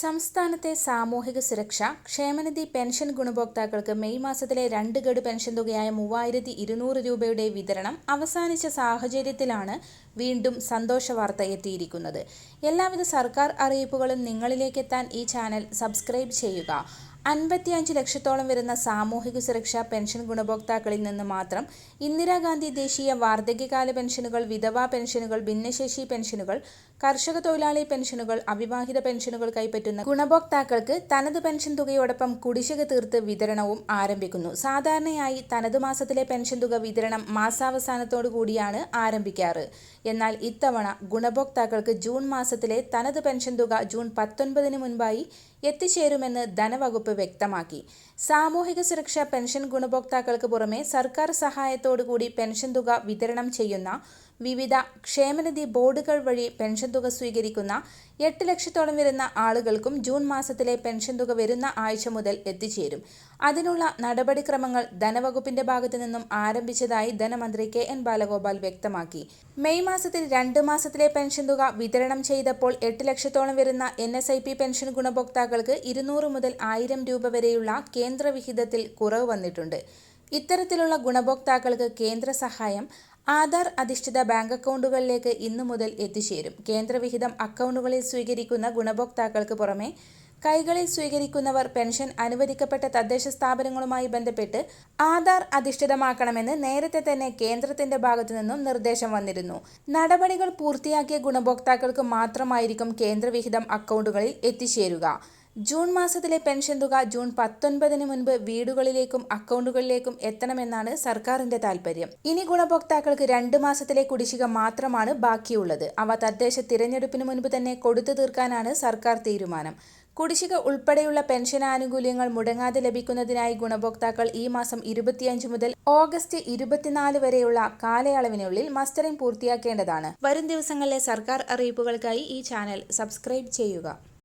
സംസ്ഥാനത്തെ സാമൂഹിക സുരക്ഷ ക്ഷേമനിധി പെൻഷൻ ഗുണഭോക്താക്കൾക്ക് മെയ് മാസത്തിലെ രണ്ട് ഗഡു പെൻഷൻ തുകയായ മൂവായിരത്തി ഇരുന്നൂറ് രൂപയുടെ വിതരണം അവസാനിച്ച സാഹചര്യത്തിലാണ് വീണ്ടും സന്തോഷ വാർത്ത എത്തിയിരിക്കുന്നത്. എല്ലാവിധ സർക്കാർ അറിയിപ്പുകളും നിങ്ങളിലേക്കെത്താൻ ഈ ചാനൽ സബ്സ്ക്രൈബ് ചെയ്യുക. അൻപത്തിയഞ്ച് ലക്ഷത്തോളം വരുന്ന സാമൂഹിക സുരക്ഷാ പെൻഷൻ ഗുണഭോക്താക്കളിൽ നിന്ന് മാത്രം ഇന്ദിരാഗാന്ധി ദേശീയ വാർദ്ധക്യകാല പെൻഷനുകൾ വിധവാ പെൻഷനുകൾ ഭിന്നശേഷി പെൻഷനുകൾ കർഷക തൊഴിലാളി പെൻഷനുകൾ അവിവാഹിത പെൻഷനുകൾ കൈപ്പറ്റുന്ന ഗുണഭോക്താക്കൾക്ക് തനത് പെൻഷൻ തുകയോടൊപ്പം കുടിശ്ശിക തീർത്ത് വിതരണവും ആരംഭിക്കുന്നു. സാധാരണയായി തനത് മാസത്തിലെ പെൻഷൻ തുക വിതരണം മാസാവസാനത്തോടു കൂടിയാണ് ആരംഭിക്കാറ്. എന്നാൽ ഇത്തവണ ഗുണഭോക്താക്കൾക്ക് ജൂൺ മാസത്തിലെ തനത് പെൻഷൻ തുക ജൂൺ പത്തൊൻപതിന് മുൻപായി എത്തിച്ചേരുമെന്ന് ധനവകുപ്പ് വ്യക്തമാക്കി. സാമൂഹിക സുരക്ഷാ പെൻഷൻ ഗുണഭോക്താക്കൾക്ക് പുറമെ സർക്കാർ സഹായത്തോടുകൂടി പെൻഷൻ തുക വിതരണം ചെയ്യുന്ന വിവിധ ക്ഷേമനിധി ബോർഡുകൾ വഴി പെൻഷൻ തുക സ്വീകരിക്കുന്ന എട്ട് ലക്ഷത്തോളം വരുന്ന ആളുകൾക്കും ജൂൺ മാസത്തിലെ പെൻഷൻ തുക വരുന്ന ആഴ്ച മുതൽ എത്തിച്ചേരും. അതിനുള്ള നടപടിക്രമങ്ങൾ ധനവകുപ്പിന്റെ ഭാഗത്തു നിന്നും ആരംഭിച്ചതായി ധനമന്ത്രി കെ എൻ ബാലഗോപാൽ വ്യക്തമാക്കി. മെയ് മാസത്തിൽ രണ്ട് മാസത്തിലെ പെൻഷൻ തുക വിതരണം ചെയ്തപ്പോൾ എട്ട് ലക്ഷത്തോളം വരുന്ന എൻ പെൻഷൻ ഗുണഭോക്താക്കൾക്ക് ഇരുന്നൂറ് മുതൽ ആയിരം രൂപ വരെയുള്ള കേന്ദ്രവിഹിതത്തിൽ കുറവ് വന്നിട്ടുണ്ട്. ഇത്തരത്തിലുള്ള ഗുണഭോക്താക്കൾക്ക് കേന്ദ്ര സഹായം ആധാർ അധിഷ്ഠിത ബാങ്ക് അക്കൗണ്ടുകളിലേക്ക് ഇന്നു മുതൽ എത്തിച്ചേരും. കേന്ദ്രവിഹിതം അക്കൗണ്ടുകളിൽ സ്വീകരിക്കുന്ന ഗുണഭോക്താക്കൾക്ക് പുറമെ കൈകളിൽ സ്വീകരിക്കുന്നവർ പെൻഷൻ അനുവദിക്കപ്പെട്ട തദ്ദേശ സ്ഥാപനങ്ങളുമായി ബന്ധപ്പെട്ട് ആധാർ അധിഷ്ഠിതമാക്കണമെന്ന് നേരത്തെ തന്നെ കേന്ദ്രത്തിന്റെ ഭാഗത്തു നിന്നും നിർദ്ദേശം വന്നിരുന്നു. നടപടികൾ പൂർത്തിയാക്കിയ ഗുണഭോക്താക്കൾക്ക് മാത്രമായിരിക്കും കേന്ദ്രവിഹിതം അക്കൗണ്ടുകളിൽ എത്തിച്ചേരുക. ജൂൺ മാസത്തിലെ പെൻഷൻ തുക ജൂൺ പത്തൊൻപതിന് മുൻപ് വീടുകളിലേക്കും അക്കൗണ്ടുകളിലേക്കും എത്തണമെന്നാണ് സർക്കാരിന്റെ താൽപര്യം. ഇനി ഗുണഭോക്താക്കൾക്ക് രണ്ട് മാസത്തിലെ കുടിശ്ശിക മാത്രമാണ് ബാക്കിയുള്ളത്. അവ തദ്ദേശ തിരഞ്ഞെടുപ്പിന് മുൻപ് തന്നെ കൊടുത്തു തീർക്കാനാണ് സർക്കാർ തീരുമാനം. കുടിശ്ശിക ഉൾപ്പെടെയുള്ള പെൻഷൻ ആനുകൂല്യങ്ങൾ മുടങ്ങാതെ ലഭിക്കുന്നതിനായി ഗുണഭോക്താക്കൾ ഈ മാസം ഇരുപത്തിയഞ്ച് മുതൽ ഓഗസ്റ്റ് ഇരുപത്തിനാല് വരെയുള്ള കാലയളവിനുള്ളിൽ മസ്റ്ററിംഗ് പൂർത്തിയാക്കേണ്ടതാണ്. വരും ദിവസങ്ങളിലെ സർക്കാർ അറിയിപ്പുകൾക്കായി ഈ ചാനൽ സബ്സ്ക്രൈബ് ചെയ്യുക.